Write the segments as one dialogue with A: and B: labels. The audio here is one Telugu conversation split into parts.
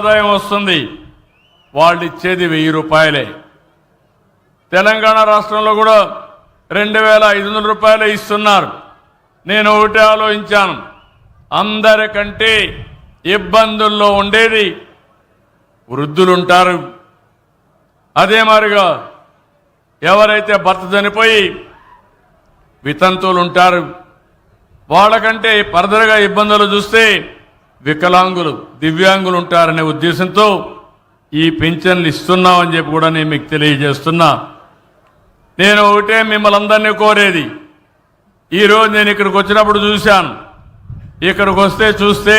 A: ఆదాయం వస్తుంది. వాళ్ళు ఇచ్చేది వెయ్యి రూపాయలే. తెలంగాణ రాష్ట్రంలో కూడా రెండు వేల ఐదు వందల రూపాయలు ఇస్తున్నారు. నేను ఒకటే ఆలోచించాను. అందరికంటే ఇబ్బందుల్లో ఉండేది వృద్ధులుంటారు. అదే మారిగా ఎవరైతే భర్త చనిపోయి వితంతువులు ఉంటారు వాళ్ళకంటే ఫర్దర్గా ఇబ్బందులు చూస్తే వికలాంగులు దివ్యాంగులు ఉంటారనే ఉద్దేశంతో ఈ పింఛన్లు ఇస్తున్నామని చెప్పి కూడా నేను మీకు తెలియజేస్తున్నా. నేను ఒకటే మిమ్మల్ని అందరినీ కోరేది. ఈరోజు నేను ఇక్కడికి వచ్చినప్పుడు చూశాను. ఇక్కడికి వస్తే చూస్తే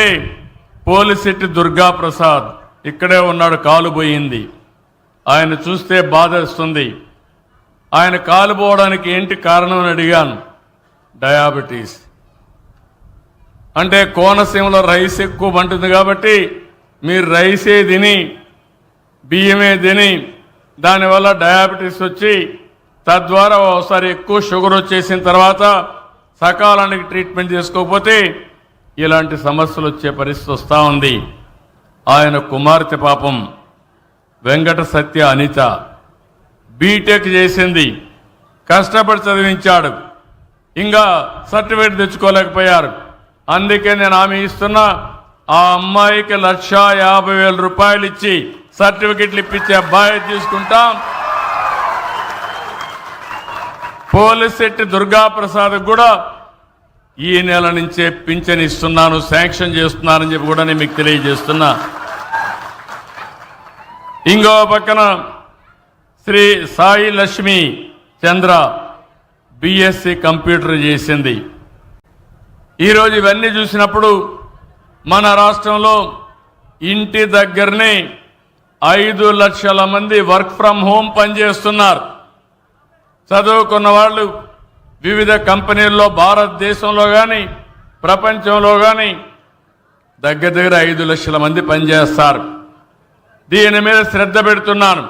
A: పోలిసిట్టి దుర్గా ప్రసాద్ ఇక్కడే ఉన్నాడు కాలు పోయింది. ఆయన చూస్తే బాధేస్తుంది. ఆయన కాలు పోవడానికి ఏంటి కారణం అని అడిగాను. డయాబెటీస్. అంటే కోనసీమలో రైస్ ఎక్కువ పండుతుంది కాబట్టి మీరు రైసే తిని బియ్యమే తిని దానివల్ల డయాబెటీస్ వచ్చి తద్వారా ఒకసారి ఎక్కువ షుగర్ వచ్చేసిన తర్వాత సకాలానికి ట్రీట్మెంట్ చేసుకోకపోతే ఇలాంటి సమస్యలు వచ్చే పరిస్థితి వస్తూ ఉంది. ఆయన కుమార్తె పాపం వెంకట సత్య అనిత బీటెక్ చేసింది కష్టపడి చదివించాడు ఇంకా సర్టిఫికేట్ తెచ్చుకోలేకపోయారు. అందుకే నేను ఆమె ఇస్తున్నా ఆ అమ్మాయికి లక్ష యాభై వేల రూపాయలు ఇచ్చి సర్టిఫికెట్లు ఇప్పించే బాధ్యత తీసుకుంటాం. పోలీస్ దుర్గా ప్రసాద్ కూడా ఈ నెల నుంచే పింఛన్ ఇస్తున్నాను శాంక్షన్ చేస్తున్నానని చెప్పి కూడా నేను మీకు తెలియజేస్తున్నా. ఇంకో పక్కన శ్రీ సాయి లక్ష్మి చంద్ర బిఎస్సి కంప్యూటర్ చేసింది. ఈరోజు ఇవన్నీ చూసినప్పుడు మన రాష్ట్రంలో ఇంటి దగ్గరనే ఐదు లక్షల మంది వర్క్ ఫ్రమ్ హోమ్ పనిచేస్తున్నారు. చదువుకున్న వాళ్ళు వివిధ కంపెనీల్లో భారతదేశంలో కానీ ప్రపంచంలో కానీ దగ్గర దగ్గర ఐదు లక్షల మంది పనిచేస్తారు. దీని మీద శ్రద్ధ పెడుతున్నాను.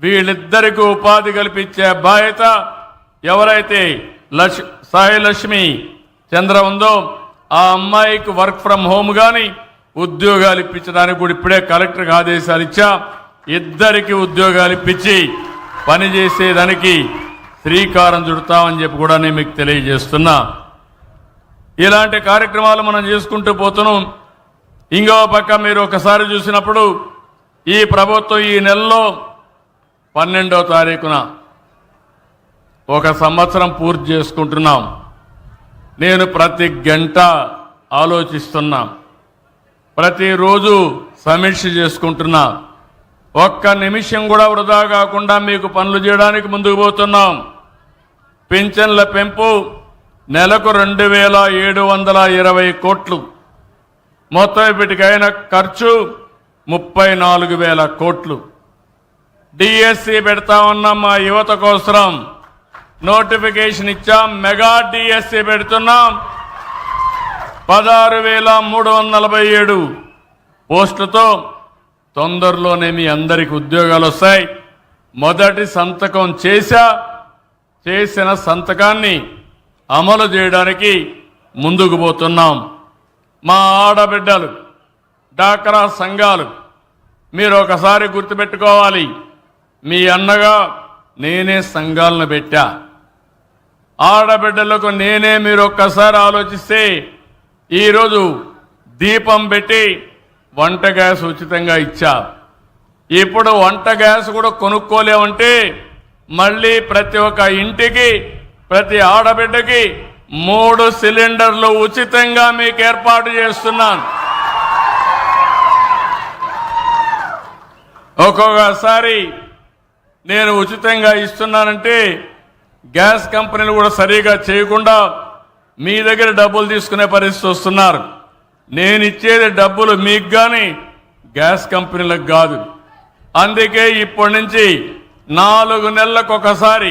A: వీళ్ళిద్దరికీ ఉపాధి కల్పించే బాధ్యత ఎవరైతే లక్ష సాయి లక్ష్మి చంద్ర ఉందో ఆ అమ్మాయికి వర్క్ ఫ్రం హోమ్ కానీ ఉద్యోగాలు ఇప్పించడానికి కూడా ఇప్పుడే కలెక్టర్కి ఆదేశాలు ఇచ్చా. ఇద్దరికి ఉద్యోగాలు ఇప్పించి పనిచేసేదానికి శ్రీకారం చుడతామని చెప్పి కూడా నేను మీకు తెలియజేస్తున్నా. ఇలాంటి కార్యక్రమాలు మనం చేసుకుంటూ పోతున్నాం. ఇంకో పక్క మీరు ఒకసారి చూసినప్పుడు ఈ ప్రభుత్వం ఈ నెలలో పన్నెండో తారీఖున ఒక సంవత్సరం పూర్తి చేసుకుంటున్నాం. నేను ప్రతి గంట ఆలోచిస్తున్నా. ప్రతిరోజు సమీక్ష చేసుకుంటున్నా. ఒక్క నిమిషం కూడా వృధా కాకుండా మీకు పనులు చేయడానికి ముందుకు పోతున్నాం. పింఛన్ల పెంపు నెలకు రెండు వేల ఏడు వందల ఇరవై కోట్లు. మొత్తం ఇప్పటికైన ఖర్చు ముప్పై నాలుగు వేల కోట్లు. డిఎస్సి పెడతా ఉన్న మా యువత కోసం నోటిఫికేషన్ ఇచ్చాం. మెగా డిఎస్సి పెడుతున్నాం. పదహారు వేల మూడు వందల నలభై ఏడు పోస్టులతో తొందరలోనే మీ అందరికి ఉద్యోగాలు వస్తాయి. మొదటి సంతకం చేశా. చేసిన సంతకాన్ని అమలు చేయడానికి ముందుకు పోతున్నాం. మా ఆడబిడ్డలు డాక్రా సంఘాలు మీరు ఒకసారి గుర్తుపెట్టుకోవాలి. మీ అన్నగా నేనే సంఘాలను పెట్టా. ఆడబిడ్డలకు నేనే మీరు ఒక్కసారి ఆలోచిస్తే ఈరోజు దీపం పెట్టి వంట గ్యాస్ ఉచితంగా ఇచ్చా. ఇప్పుడు వంట గ్యాస్ కూడా కొనుక్కోలేమంటే మళ్ళీ ప్రతి ఒక్క ఇంటికి ప్రతి ఆడబిడ్డకి మూడు సిలిండర్లు ఉచితంగా మీకు ఏర్పాటు చేస్తున్నాను. ఒక్కొక్కసారి నేను ఉచితంగా ఇస్తున్నానంటే గ్యాస్ కంపెనీలు కూడా సరిగా చేయకుండా మీ దగ్గర డబ్బులు తీసుకునే పరిస్థితి వస్తున్నారు. నేను ఇచ్చేది డబ్బులు మీకు కానీ గ్యాస్ కంపెనీలకు కాదు. అందుకే ఇప్పటి నుంచి నాలుగు నెలలకు ఒకసారి